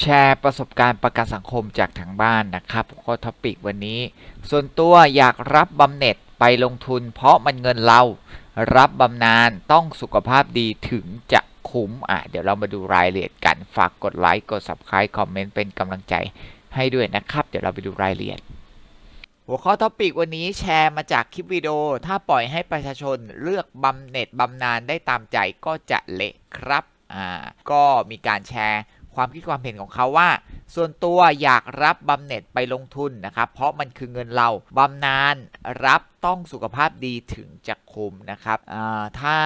แชร์ประสบการณ์ประกันสังคมจากทางบ้านนะครับหัวข้อท็อปิกวันนี้ ส่วนตัวอยากรับบำเหน็จไปลงทุน เพราะมันเงินเรา รับบำนาญต้องสุขภาพดีถึงจะคุ้มอะเดี๋ยวเรามาดูรายละเอียดกัน ฝากกดไลค์กด subscribe คอมเมนต์เป็นกำลังใจให้ด้วยนะครับ เดี๋ยวเราไปดูรายละเอียด หัวข้อท็อปิกวันนี้แชร์มาจากคลิปวิดีโอ ถ้าปล่อยให้ประชาชนเลือกบำเหน็จบำนาญได้ตามใจก็จะเละครับอ่าก็มีการแชร์ ความคิดความเห็นของเขาว่า ส่วนตัวอยากรับบำเหน็จไปลงทุนนะครับ เพราะมันคือเงินเราบำนาญรับต้องสุขภาพดีถึงจะคุ้มนะครับถ้า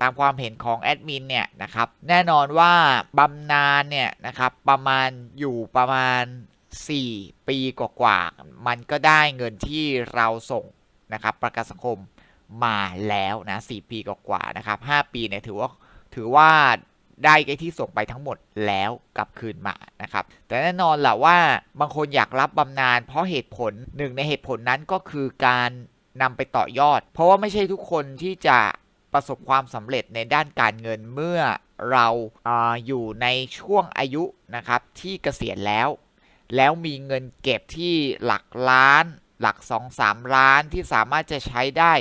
ตามความเห็นของแอดมินเนี่ยนะครับแน่นอนว่าบำนาญเนี่ยนะครับประมาณอยู่ประมาณ 4 ปีกว่าๆมันก็ได้เงินที่เราส่งนะครับประกันสังคมมาแล้วนะ4ปีกว่าๆนะครับ5ปีเนี่ยถือว่าถือว่า ได้ไอ้ที่ส่งไปทั้งหมดแล้วกลับคืนมานะครับ แต่แน่นอนแหละว่าบางคนอยากรับบำนาญเพราะเหตุผลหนึ่งในเหตุผลนั้นก็คือการนำไปต่อยอด เพราะว่าไม่ใช่ทุกคนที่จะประสบความสำเร็จในด้านการเงินเมื่อเราอาอยู่ในช่วงอายุนะครับที่เกษียณแล้ว แล้วมีเงินเก็บที่หลักล้าน หลัก 2-3 ล้านที่สามารถจะใช้ได้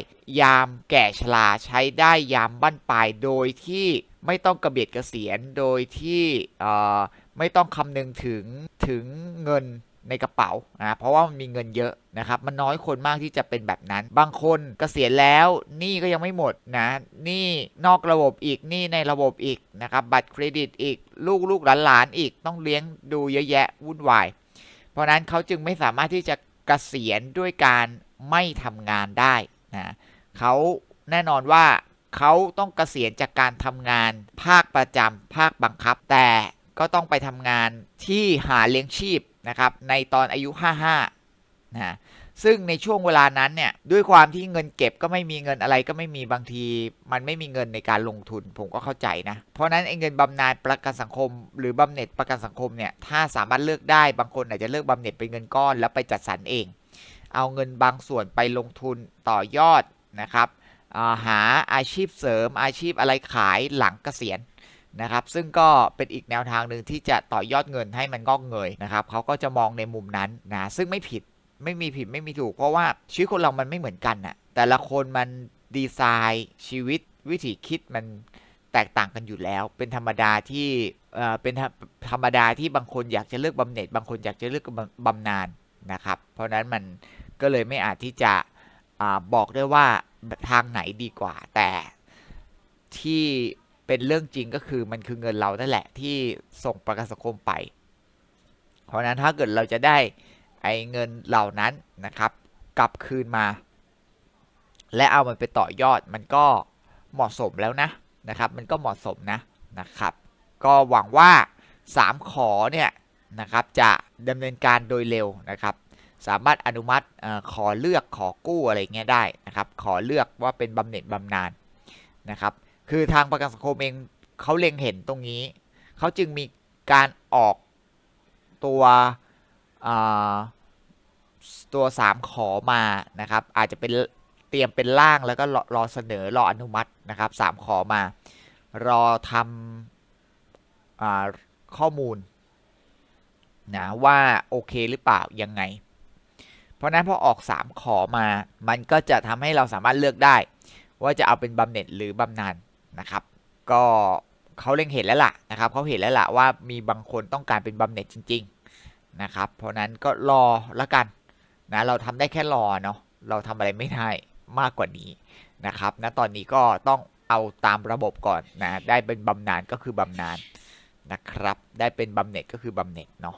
ยามแก่ชราใช้ได้ยามบั้นปลายโดยที่ ไม่ต้องกระเบียดกระเกษียณโดยที่ไม่ต้องคำนึงถึงถึงเงินในกระเป๋านะเพราะว่ามันมีเงินเยอะนะครับมันน้อยคนมากที่จะเป็นแบบนั้น บางคนกเกษียณแล้วหนี้ก็ยังไม่หมดนะหนี้นอกระบบอีกหนี้ในระบบอีกนะครับบัตรเครดิตอีกลูกลูกหลานๆอีกต้องเลี้ยงดูเยอะแยะวุ่นวาย เพราะนั้นเขาจึงไม่สามารถที่จะเกษียณด้วยการไม่ทำงานได้นะเขาแน่นอนว่า เขาต้องเกษียณจากการทำงาน ภาคประจำภาคบังคับ แต่ก็ต้องไปทำงานที่หาเลี้ยงชีพนะครับในตอนอายุ 55นะซึ่งในช่วงเวลานั้นเนี่ยด้วยความที่เงินเก็บก็ไม่มีเงินอะไรก็ไม่มีบางที มันไม่มีเงินในการลงทุนผมก็เข้าใจนะ เพราะนั้นไอ้เงินบำนาญประกันสังคม หรือบำเหน็จประกันสังคมเนี่ยถ้าสามารถเลือกได้บางคนอาจจะเลือกบำเหน็จเป็นเงินก้อนแล้วไปจัดสรรเอง เอาเงินบางส่วนไปลงทุนต่อยอดนะครับ หาอาชีพเสริมอาชีพอะไรขายหลังเกษียณนะครับ ซึ่งก็เป็นอีกแนวทางหนึ่งที่จะต่อยอดเงินให้มันงอกเงยนะครับเขาก็จะมองในมุมนั้นนะซึ่งไม่ผิดไม่มีผิดไม่มีถูก เพราะว่าชีวิตคนเรามันไม่เหมือนกันน่ะแต่ละคนมันดีไซน์ชีวิตวิถีคิดมันแตกต่างกันอยู่แล้ว เป็นธรรมดาที่เอ่อเป็นธรรมดาที่บางคนอยากจะเลือกบำเหน็จ บางคนอยากจะเลือกบำบำนาญนะครับ เพราะนั้นมันก็เลยไม่อาจที่จะอาบอกได้ว่า ทางไหนดีกว่า แต่ที่เป็นเรื่องจริงก็คือมันคือเงินเรานั่นแหละที่ส่งประกันสังคมไป เพราะนั้นถ้าเกิดเราจะได้ไอ้เงินเหล่านั้นนะครับ กลับคืนมา และเอามันไปต่อยอดมันก็เหมาะสมแล้วนะนะครับ มันก็เหมาะสมนะนะครับ ก็หวังว่า 3 ขอเนี่ยนะครับจะดำเนินการโดยเร็วนะครับ สามารถอนุมัติอขอเลือกขอกู้อะไรเงี้ยได้นะครับขอเลือกว่าเป็นบำเหน็จบำนาญนะครับ คือทางประกันสังคมเองเขาเล็งเห็นตรงนี้ เขาจึงมีการออกตัวตัว 3 ขอมานะครับ อาจจะเป็นเตรียมเป็นร่างแล้วก็รอรอเสนอรออนุมัตินะครับ3ขอมา รอทำอข้อมูลนะว่าโอเคหรือเปล่ายังไง เพราะนั้นพอออก 3 ขอมา มันก็จะทำให้เราสามารถเลือกได้ ว่าจะเอาเป็นบำเหน็จหรือบำนาญนะครับ ก็เขาเล็งเห็นแล้วล่ะนะครับเขาเห็นแล้วล่ะว่ามีบางคนต้องการเป็นบำเหน็จจริง ๆนะครับ เพราะนั้นก็รอละกันนะเราทำได้แค่รอเนาะเราทำอะไรไม่ได้มากกว่านี้นะครับณตอนนี้ก็ต้องเอาตามระบบก่อนนะได้เป็นบำนาญก็คือบำนาญนะครับ ได้เป็นบำเหน็จก็คือบำเหน็จเนาะ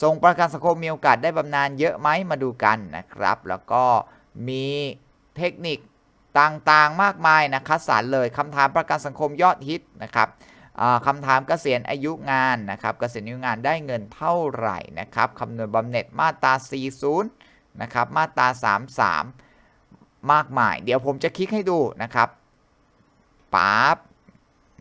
ทรงประกันสังคมมีโอกาสได้บำนาญเยอะไหมมาดูกันนะครับ แล้วก็มีเทคนิคต่างๆมากมายนะคัดสรรเลยคำถามประกันสังคมยอดฮิตนะครับคำถามเกษียณอายุงานนะครับเกษียณอายุงานได้เงินเท่าไหร่นะครับคำนวณบำเหน็จมาตรา 40 นะครับ มาตรา 33 มากมาย เดี๋ยวผมจะคลิกให้ดูนะครับปั๊บ